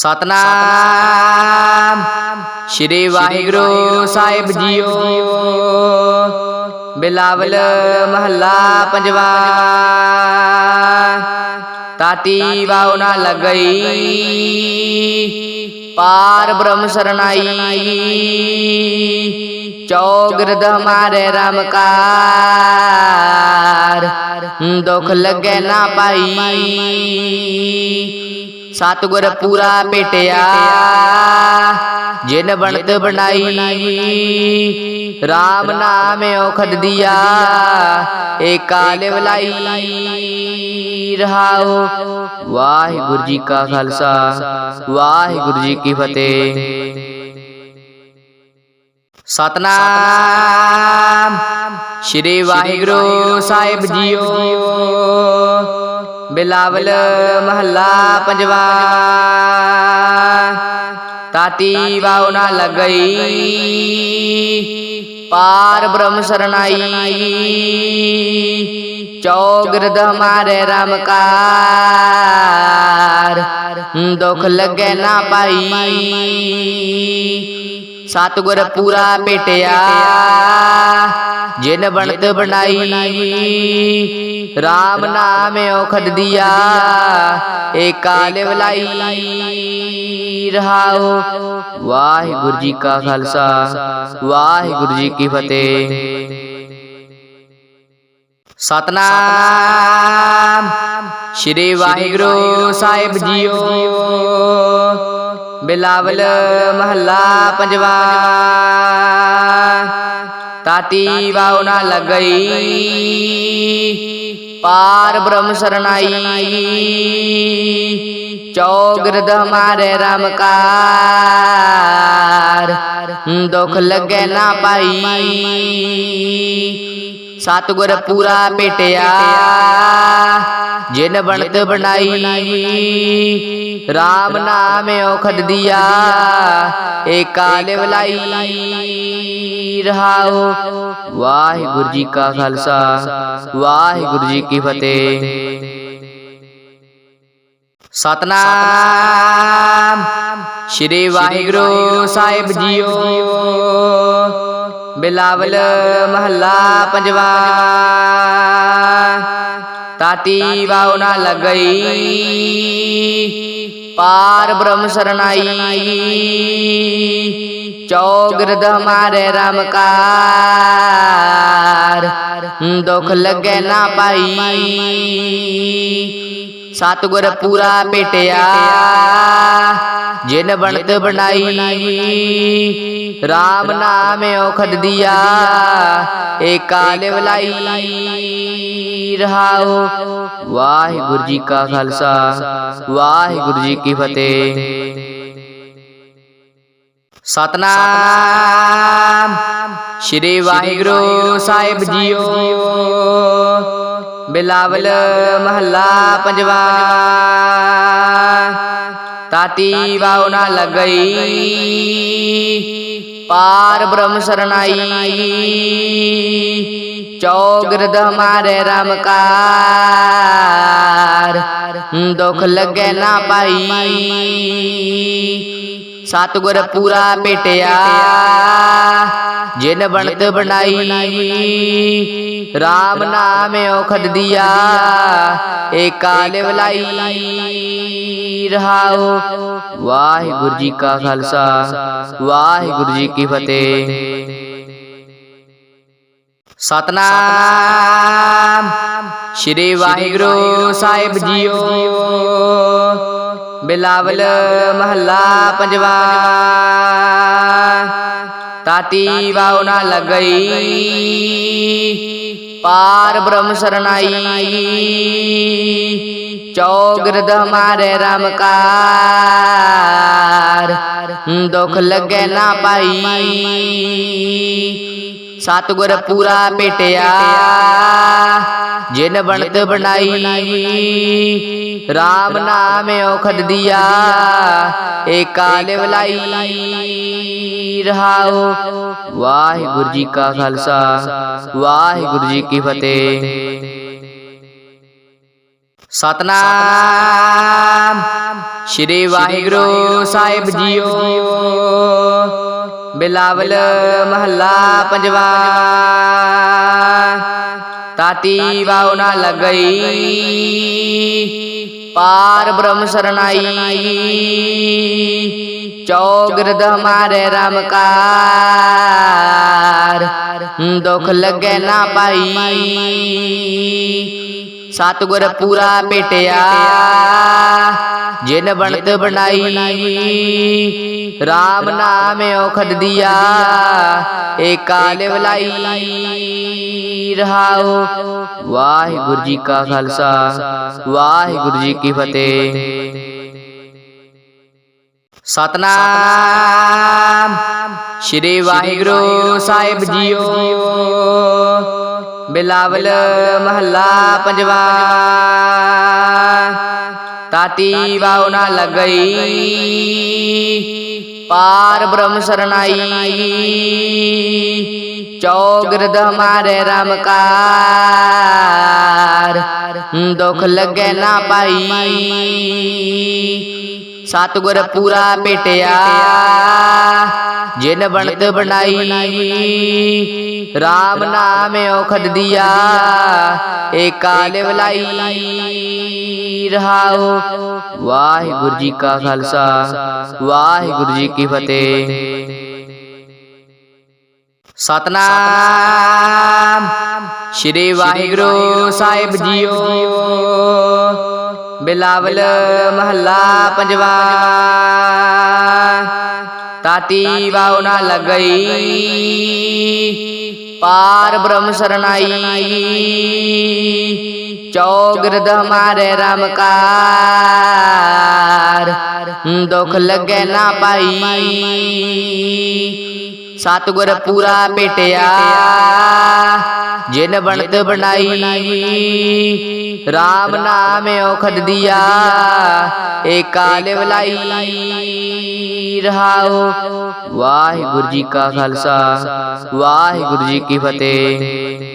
ਸਤਨਾਮ। ਸ੍ਰੀ ਵਾਹਿਗੁਰੂ ਸਾਹਿਬ ਜੀਓ। ਬਿਲਾਵਲ ਮਹੱਲਾ ਪੰਜਵਾ। ਤਾਤੀ ਵਾਉ ਨਾ ਲੱਗਈ। ਪਾਰ ਬ੍ਰਹਮ ਸਰਨਾਈ ਚੌਗਿਰਦ ਹਮਾਰੇ ਰਾਮ ਕਾਰ। ਦੁਖ ਲੱਗੇ ਨਾ ਪਾਈ। ਸਤਿਗੁਰ ਪੂਰਾ ਭੇਟਿਆ ਜਿਨ ਬਣਤ ਬਣਾਈ RAM ਨਾਮ ਔਖਦ ਦਿਆ ਏਕਾ ਲਿਵਲਾਈ ਰਹਾਉ ਵਾਹਿਗੁਰੂ ਜੀ ਕਾ ਖਾਲਸਾ। ਵਾਹਿਗੁਰੂ ਜੀ ਕੀ ਫਤਿਹ। ਸਤਨਾਮ। ਸ੍ਰੀ ਵਾਹਿਗੁਰੂ ਸਾਹਿਬ ਜੀਓ। ਬਿਲਾਵਲ ਮਹੱਲਾ ਪੰਜਵਾ। ਤਾਤੀ ਵਾਉ ਨਾ ਲਗਈ। ਪਾਰ ਬ੍ਰਹਮ ਸਰਨਾਈ ਚੌਗਿਰਦ ਹਮਾਰੇ ਰਾਮ ਕਾਰ। ਦੁਖ ਲੱਗੇ ਨਾ ਪਾਈ। ਸਤਿਗੁਰ ਪੂਰਾ ਭੇਟਿਆ ਜਿਨ ਬਣਤ ਬਣਾਈ RAM ਨਾਮ ਔਖਦ ਦਿਆ ਏਕਾ ਲਿਵਲਾਈ ਰਹਾਉ ਵਾਹਿਗੁਰੂ ਜੀ ਕਾ ਖਾਲਸਾ ਵਾਹਿਗੁਰੂ ਜੀ ਕੀ ਫਤਿਹ। ਸਤਨਾਮ। ਸ੍ਰੀ ਵਾਹਿਗੁਰੂ ਸਾਹਿਬ ਜੀਓ। ਬਿਲਾਵਲ ਮਹੱਲਾ ਪੰਜਵਾ। ਲੱਗਈ। ਪਾਰ ਬ੍ਰਹਮ ਸਰਨਾਈ ਚੌਗਿਰਦ ਹਮਾਰੇ ਰਾਮ ਕਾਰ ਦੁਖ ਲੱਗੇ ਨਾ ਪਾਈ। ਸਤਿਗੁਰ ਪੂਰਾ ਭੇਟਿਆ ਜਿਨ ਬਣਤ ਬਣਾਈ RAM ਨਾਮ ਔਖਦ ਦਿਆ ਏਕਾ ਲਿਵਲਾਈ ਰਹਾਉ ਵਾਹਿਗੁਰੂ ਜੀ ਕਾ ਖਾਲਸਾ। ਵਾਹਿਗੁਰੂ ਜੀ ਕੀ ਫਤਿਹ। ਸਤਨਾਮ। ਸ੍ਰੀ ਵਾਹਿਗੁਰੂ ਸਾਹਿਬ ਜੀਓ। ਬਿਲਾਵਲ ਮਹੱਲਾ ਪੰਜਵਾ। ਤਾਤੀ ਵਾਉ ਨਾ ਲੱਗਈ। ਪਾਰ ਬ੍ਰਹਮ ਸਰਨਾਈ ਚੌਗਿਰਦ ਹਮਾਰੇ ਰਾਮ ਕਾਰ। ਦੁਖ ਲੱਗੇ ਨਾ ਪਾਈ। ਸਤਿਗੁਰ ਪੂਰਾ ਭੇਟਿਆ ਜਿਨ ਬਣਤ ਬਣਾਈ। RAM ਨਾਮ ਔਖਦ ਦਿਆ ਏਕਾ ਲਿਵਲਾਈ ਰਹਾਉ ਵਾਹਿਗੁਰੂ ਜੀ ਕਾ ਖਾਲਸਾ। ਵਾਹਿਗੁਰੂ ਜੀ ਕੀ ਫਤਿਹ। ਸਤਨਾਮ। ਸ੍ਰੀ ਵਾਹਿਗੁਰੂ ਸਾਹਿਬ ਜੀਓ। ਬਿਲਾਵਲ ਮਹੱਲਾ ਪੰਜਵਾ। ਤਾਤੀ ਵਾਉ ਨਾ ਲੱਗਈ। ਪਾਰ ਬ੍ਰਹਮ ਸਰਨਾਈ ਚੌਗਿਰਦ ਹਮਾਰੇ ਰਾਮ ਕਾਰ ਦੁਖ ਲੱਗੇ ਨਾ ਪਾਈ। ਸਤਿਗੁਰ ਪੂਰਾ ਭੇਟਿਆ ਜਿਨ ਬਣਤ ਬਣਾਈ RAM ਨਾਮ ਔਖਦ ਦਿਆ ਏਕਾ ਲਿਵਲਾਈ ਰਹਾਉ ਵਾਹਿਗੁਰੂ ਜੀ ਕਾ ਖਾਲਸਾ, ਵਾਹਿਗੁਰੂ ਜੀ ਕੀ ਫਤਿਹ। ਸਤਨਾਮ ਸ੍ਰੀ ਵਾਹਿਗੁਰੂ ਸਾਹਿਬ ਜੀਓ। ਬਿਲਾਵਲ ਮਹੱਲਾ ਪੰਜਵਾ। ਲੱਗਈ। ਪਾਰ ਬ੍ਰਹਮ ਸਰਨਾਈ ਚੌਗਿਰਦ ਹਮਾਰੇ ਰਾਮ ਕਾਰ। ਦੁਖ ਲੱਗੇ ਨਾ ਪਾਈ। ਸਤਿਗੁਰ ਪੂਰਾ ਭੇਟਿਆ ਜਿਨ ਬਣਤ ਬਣਾਈ RAM ਨਾਮ ਔਖਦ ਦਿਆ ਏਕਾ ਲਿਵਲਾਈ ਰਹਾਉ ਵਾਹਿਗੁਰੂ ਜੀ ਕਾ ਖਾਲਸਾ ਵਾਹਿਗੁਰੂ ਜੀ ਕੀ ਫਤਿਹ। ਸਤਨਾਮ। ਸ਼੍ਰੀ ਵਾਹਿਗੁਰੂ ਸਾਹਿਬ ਜੀਓ। ਬਿਲਾਵਲ ਮਹੱਲਾ ਪੰਜਵਾ। ਤਾਤੀ ਵਾਉ ਨਾ ਲਗਈ। ਪਾਰ ਬ੍ਰਹਮ ਸਰਨਾਈ ਚੌਗਿਰਦ ਹਮਾਰੇ ਰਾਮ ਕਾਰ। ਦੁਖ ਲੱਗੇ ਨਾ ਪਾਈ। ਸਤਿਗੁਰ ਪੂਰਾ ਭੇਟਿਆ। ਜਿਨ ਬਣਤ ਬਣਾਈ RAM ਨਾਮ ਔਖਦ ਦਿਆ ਏਕਾ ਲਿਵਲਾਈ ਰਹਾਉ ਵਾਹਿਗੁਰੂ ਜੀ ਕਾ ਖਾਲਸਾ। ਵਾਹਿਗੁਰੂ ਜੀ ਕੀ ਫਤਿਹ। ਸਤਨਾਮ। ਸ਼੍ਰੀ ਵਾਹਿਗੁਰੂ ਸਾਹਿਬ ਜੀਓ। ਬਿਲਾਵਲ ਮਹੱਲਾ ਪੰਜਵਾ। ਤਾਤੀ ਵਾਉ ਨਾ ਲਗਈ। ਪਾਰ ਬ੍ਰਹਮ ਸਰਨਾਈ ਚੌਗਿਰਦ ਹਮਾਰੇ ਰਾਮ ਕਾਰ। ਦੁਖ ਲੱਗੇ ਨਾ ਪਾਈ। ਸਤਿਗੁਰ ਪੂਰਾ ਭੇਟਿਆ ਜਿਨ ਬਣਤ ਬਣਾਈ RAM ਨਾਮ ਔਖਦ ਦਿਆ ਏਕਾ ਲਿਵਲਾਈ ਰਹਾਉ ਵਾਹਿਗੁਰੂ ਜੀ ਕਾ ਖਾਲਸਾ, ਵਾਹਿਗੁਰੂ ਜੀ ਕੀ ਫਤਿਹ। ਸਤਨਾਮ ਸ਼੍ਰੀ ਵਾਹਿਗੁਰੂ ਸਾਹਿਬ ਜੀਓ। ਬਿਲਾਵਲ ਮਹੱਲਾ ਪੰਜਵਾ। ਲਗਈ। ਪਾਰ ਬ੍ਰਹਮ ਸਰਨਾਈ ਚੌਗਿਰਦ ਹਮਾਰੇ ਰਾਮ ਕਾਰ। ਦੁਖ ਲੱਗੇ ਨਾ ਪਾਈ। ਸਤਿਗੁਰ ਪੂਰਾ ਭੇਟਿਆ ਜਿਨ ਬਣਤ ਬਣਾਈ RAM ਨਾਮ ਔਖਦ ਦਿਆ ਏਕਾ ਲਿਵਲਾਈ ਰਹਾਉ ਵਾਹਿਗੁਰੂ ਜੀ ਕਾ ਖਾਲਸਾ। ਵਾਹਿਗੁਰੂ ਜੀ ਕੀ ਫਤਿਹ।